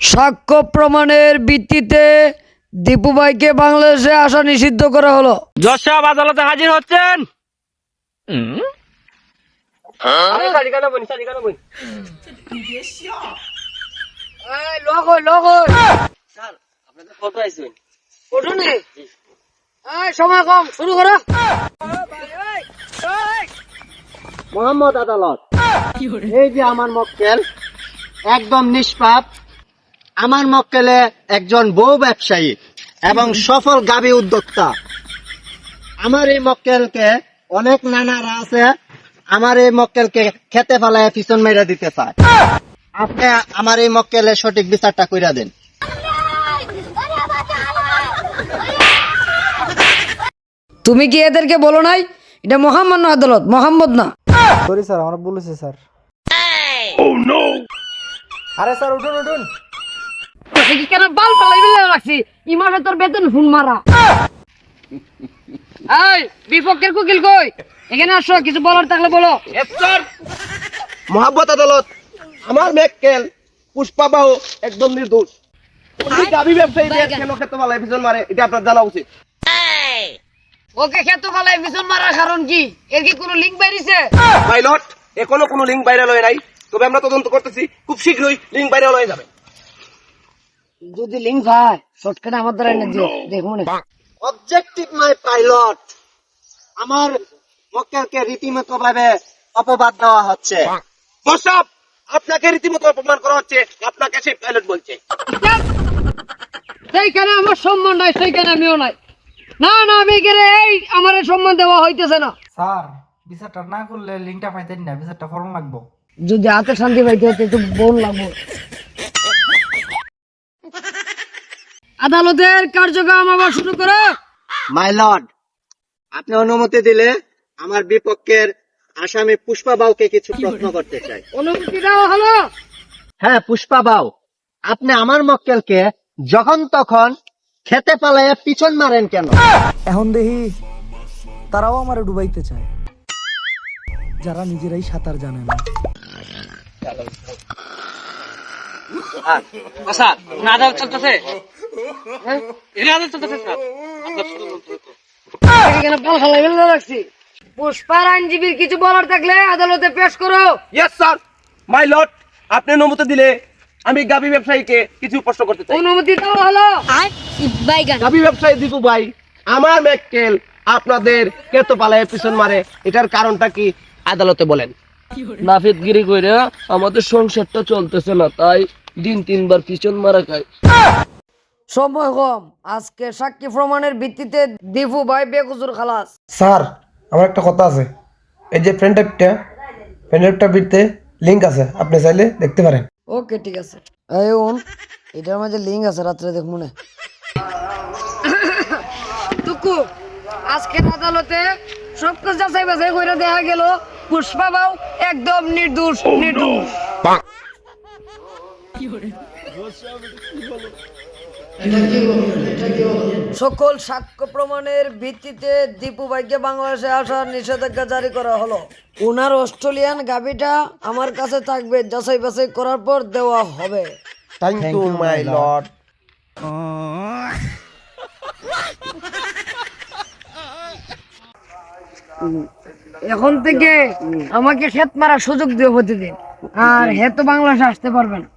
সাক্ষ্য প্রমাণের ভিত্তিতে দীপু ভাইকে বাংলাদেশে আসা নিষিদ্ধ করা হলো। জজ সাহেব আদালতে হাজির হচ্ছেন? সময় কম শুরু করো। মোহাম্মদ আদালত। এই যে আমার মক্কেল একদম নিষ্পাপ আমার মক্কেলে একজন বউ ব্যবসায়ী এবং সফল গাবি উদ্যোক্তা। আমার এই মক্কেলকে অনেক নানারা আছে আমার এই মক্কেলকে খেতে ফেলায় পিছন মেরে দিতে চায়। আপনি আমার এই মক্কেলের সঠিক বিচারটা কইরা দেন। তুমি কি এদেরকে বলো নাই? এটা মহামান্য আদালত মোহাম্মদ না। সরি স্যার আমার ভুল হয়েছে স্যার আরে স্যার উঠুন উঠুন। কি কেন বাল পালাই বিলে রাখছি? ইমামে তোর বেতন ফোন মারা। এই বিপক্ষের কুকিল কই? এখানে আসো কিছু বলার থাকলে বলো। আদালত আমার মক্কেল পুষ্পা বাহু একদম নির্দোষ। উনি গাবি ব্যবসায়ীদের কেন খেতে পিছন মারে এটা আপনার জানা উচিত। ওকে খেত বিছন মারার কারণ কি? এর কি কোনো লিঙ্ক বাইরিছে? পাইলট এখনও কোনো লিঙ্ক ভাইরাল হয় নাই। তবে আমরা তদন্ত করতেছি খুব শীঘ্রই লিঙ্ক ভাইরাল হয়ে যাবে। যদি লিঙ্ক ভাই শর্টকাটে আমার দ্বারা এনে দিও দেখো না অবজেক্টিভ মাই পাইলট আমার মক্কেলকে রীতিমতো ভাবে অপবাদ দেওয়া হচ্ছে। বসাব আপনাকে রীতিমতো অপমান করা হচ্ছে আপনাকে সেই পাইলট বলছে। সেইখানে আমার সম্মান নাই সেইখানে আমিও নাই। না না আমি এখানে এই আমার সম্মান দেওয়া হইতেছে না। স্যার বিচারটা না করলে লিঙ্কটা পাইতেন না বিচারটা ফরম লাগবো। যদি হাতে শান্তি পাইতে হতে তো বোন লাগবো। আদালতের কার্যক্রম আবার শুরু করো। মাই লর্ড আপনি অনুমতি দিলে আমার বিপক্ষের আসামি পুষ্পা বাউকে কিছু প্রশ্ন করতে চাই। অনুমতি দেওয়া হলো। হ্যাঁ পুষ্পা বাউ আপনি আমার মক্কেলকে যখন তখন খেতে পালাইয়া পিছন মারেন কেন? এখন দেখি তারাও আমার ডুবাইতে চায়। যারা নিজেরাই সাঁতার জানে না। স্যার আদালত চলতেছে? এখানে আদালত চলতেছে স্যার। এখানে রাখছি? পুষ্পার আইনজীবীর কিছু বলার থাকলে আদালতে পেশ করো। ইয়েস স্যার মাই লর্ড আপনি অনুমতি দিলে আমি গাবি ব্যবসায়ীকে কিছু প্রশ্ন করতে চাই। অনুমতি দেওয়া হলো গাবি ব্যবসায়ী দীপু ভাই আমার মেক্কেল আপনাদের কেতো পালায় পিছন মারে এটার কারণটা কি আদালতে বলেন? নাফিদগিরি কইরা আমাদের সংসারটা চলতেছে না তাই দিন তিনবার পিছন মারা খায়। সময় কম। আজকে সাক্ষী প্রমাণের ভিত্তিতে দীপু ভাই বেকুজুর খালাস। স্যার আমার একটা কথা আছে। এই যে ফ্রেন্ড টাইপটা ফ্রেন্ড টাইপটা বিটতে লিঙ্ক আছে। আপনি চাইলে দেখতে পারেন। ওকে ঠিক আছে। এই ওন এটার মাঝে লিঙ্ক আছে রাত্রে দেখ মনে। টুকু আজকের আদালতে সব কিছু যাচাই বাছাই করে দেখা গেল পুষ্পা বাউ একদম নির্দোষ নির্দোষ। সকল সাক্ষ্য প্রমাণের ভিত্তিতে দীপু ভাইকে বাংলাদেশে আসার নিষেধাজ্ঞা জারি করা হলো। ওনার অস্ট্রেলিয়ান গাবিটা আমার কাছে থাকবে যাচাই বাছাই করার পর দেওয়া হবে। থ্যাংক ইউ মাই লর্ড এখন থেকে আমাকে ক্ষেত মারার সুযোগ দিয়ে প্রতিদিন। আর হে তো বাংলাদেশে আসতে পারবে না।